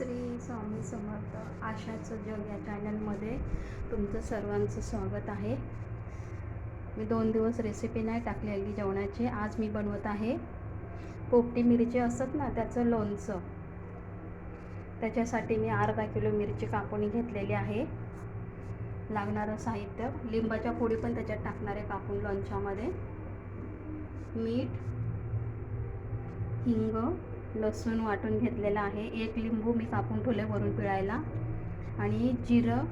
श्री स्वामी समर्थ आशाचं जग या चॅनलमध्ये तुमचं सर्वांचं स्वागत आहे. मी दोन दिवस रेसिपी नाही टाकलेली जेवणाची. आज मी बनवत आहे पोपटी मिरची असत ना त्याचं लोणचं. त्याच्यासाठी मी अर्धा किलो मिरची कापून घेतलेली आहे. लागणारं साहित्य लिंबाच्या फोडी पण त्याच्यात टाकणार आहे कापून लोणच्यामध्ये. मीठ हिंग लसूण वाटून घेतलेला आहे. एक लिंबू मी कापून ठेवले वरून पिळायला. आणि जिरं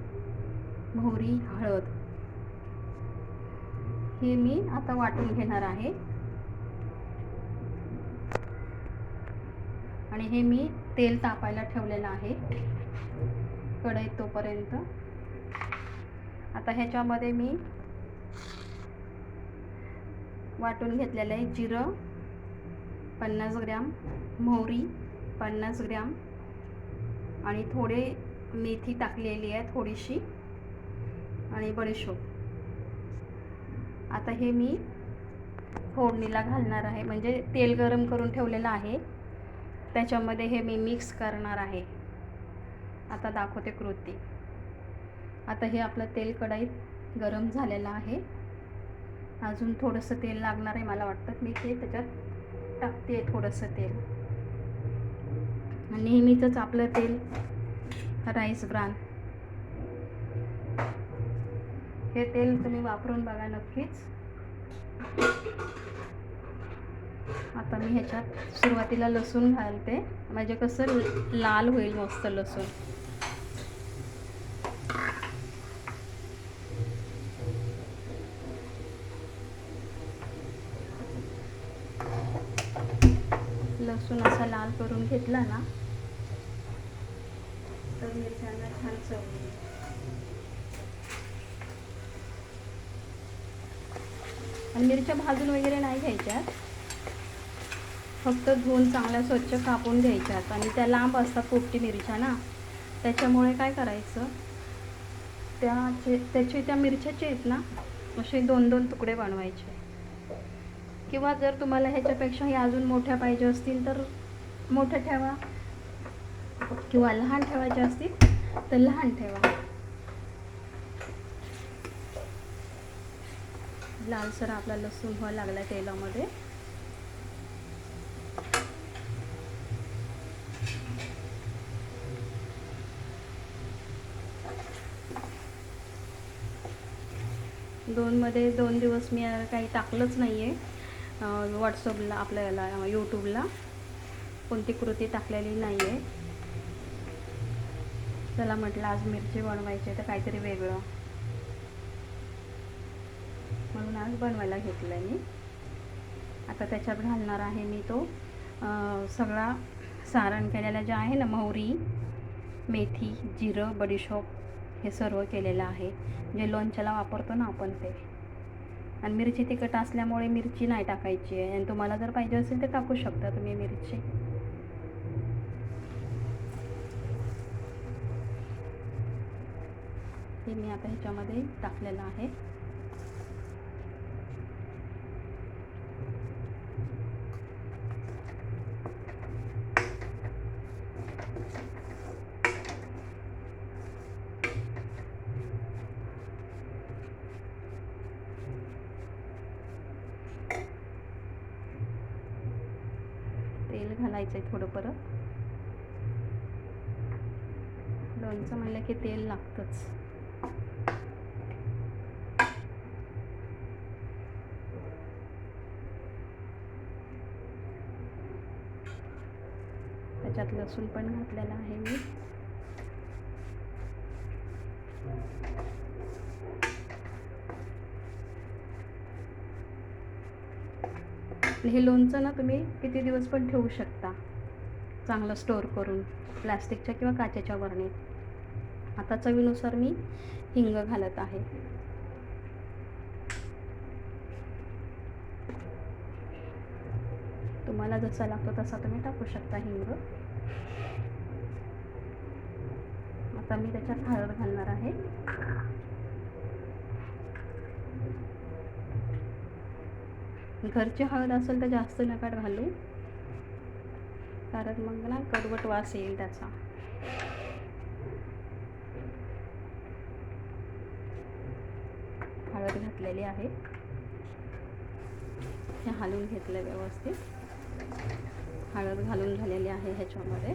मोहरी हळद. हे मी आता वाटून घेणार आहे. आणि हे मी तेल तापायला ठेवलेलं आहे. कढई तोपर्यंत. आता ह्याच्यामध्ये मी वाटून घेतलेलं आहे जिरं पन्नास ग्रॅम मोहरी पन्नास ग्रॅम आणि थोडे मेथी टाकलेली आहे थोडीशी आणि बडीशोप. आता हे मी फोडणीला घालणार आहे. म्हणजे तेल गरम करून ठेवलेलं आहे. त्याच्यामध्ये हे मी मिक्स करणार आहे. आता दाखवते कृती. आता हे आपलं तेल कढाईत गरम झालेलं आहे. अजून थोडंसं तेल लागणार आहे मला वाटतं. मी ते त्याच्यात टाकते थोडंसं तेल. नेहमीचंच आपलं तेल राईस ब्रान. हे तेल तुम्ही वापरून बघा नक्कीच. आता मी ह्याच्यात सुरुवातीला लसूण घालते. म्हणजे कसं लाल होईल मस्त लसूण. लसूण असा लाल करून घेतला ना तर मिरच्यांना छान चव आणि मिरच्या भाजून वगैरे नाही घ्यायच्या फक्त धुवून चांगल्या स्वच्छ कापून घ्यायच्यात. आणि त्या लांब असतात पोपटी मिरच्या ना त्याच्यामुळे काय करायचं त्या त्याचे त्या मिरच्याचे आहेत ना असे दोन दोन तुकडे बनवायचे. किंवा जर तुम्हाला ह्याच्यापेक्षाही अजून मोठ्या पाहिजे असतील तर मोठ्या ठेवा. किंवा लहान ठेवायचे असतील तर लहान ठेवा. लालसर आपला लसूण व्हायला लागला तेलामध्ये. दोनमध्ये दोन दिवस मी काही टाकलंच नाही आहे व्हॉट्सअपला आपल्याला यूट्यूबला कोणती कृती टाकलेली नाही आहे चला म्हटलं आज मिरची बनवायची तर काहीतरी वेगळं. म्हणून आज बनवायला घेतलं आहे मी. आता त्याच्यात घालणार आहे मी तो सगळा सारण केलेला जे आहे ना मोहरी मेथी जिरं बडीशॉप हे सर्व केलेलं आहे. जे लोणच्याला वापरतो ना आपण ते. आणि मिरची तिखट असल्यामुळे मिरची नाही टाकायची आहे. आणि तुम्हाला जर पाहिजे असेल तर टाकू शकता तुम्ही मिरची. हे मी आता ह्याच्यामध्ये टाकलेलं आहे तेल घालायचं आहे थोडं परत लोणचं म्हणलं की तेल लागतंच. त्याच्यात लसूण पण घातलेला आहे मी. आणि हे लोणचं ना तुम्ही किती दिवस पण ठेवू शकता. चांगलं स्टोअर करून प्लॅस्टिकच्या किंवा काचेच्या बरणीत आता चवीनुसार मी हिंग घालत आहे. तुम्हाला जसा लागतो तसा तुम्ही टाकू शकता हिंग. आता मी त्याच्यात हळद घालणार आहे. घरचे हळद असेल तर जास्त नका घालू. कारण मग ना कडवट वास येईल त्याचा. हळद घातलेली आहे. हे हलवून घेतलं व्यवस्थित. हळद घालून झालेली आहे ह्याच्यामध्ये.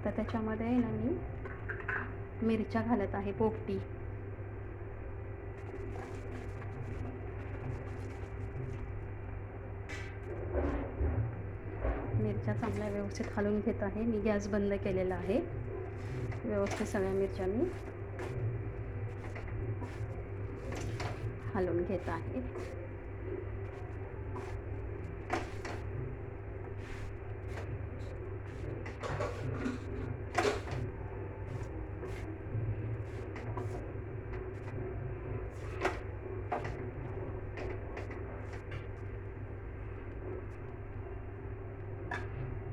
आता त्याच्यामध्ये ना मी मिरच्या घालत आहे पोपटी. मिरच्या चांगल्या व्यवस्थित हलवून घेत आहे. मी गॅस बंद केलेला आहे. व्यवस्थित सगळ्या मिरच्या मी हलवून घेत आहे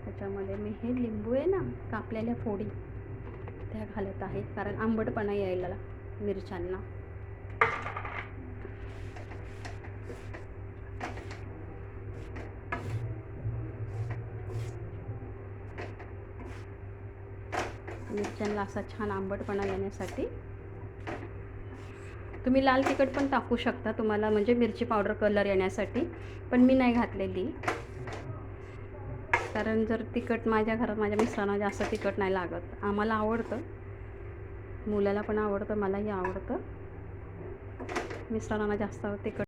त्याच्यामध्ये मी हे लिंबू आहे ना कापलेल्या फोडी. त्या घालत आहे कारण आंबटपणा यायला मिरच्यांना. मिरच्यांना असा छान आंबटपणा येण्यासाठी. तुम्ही लाल तिखट पण टाकू शकता तुम्हाला म्हणजे मिरची पावडर कलर येण्यासाठी पण मी नाही घातलेली. कारण जर तिखट माझ्या घरात माझ्या मिस्टरांना जास्त तिखट नाही लागत. आम्हाला आवडतं. मुलाला पण आवडतं मलाही आवडतं. मिस्टरांना जास्त तिखट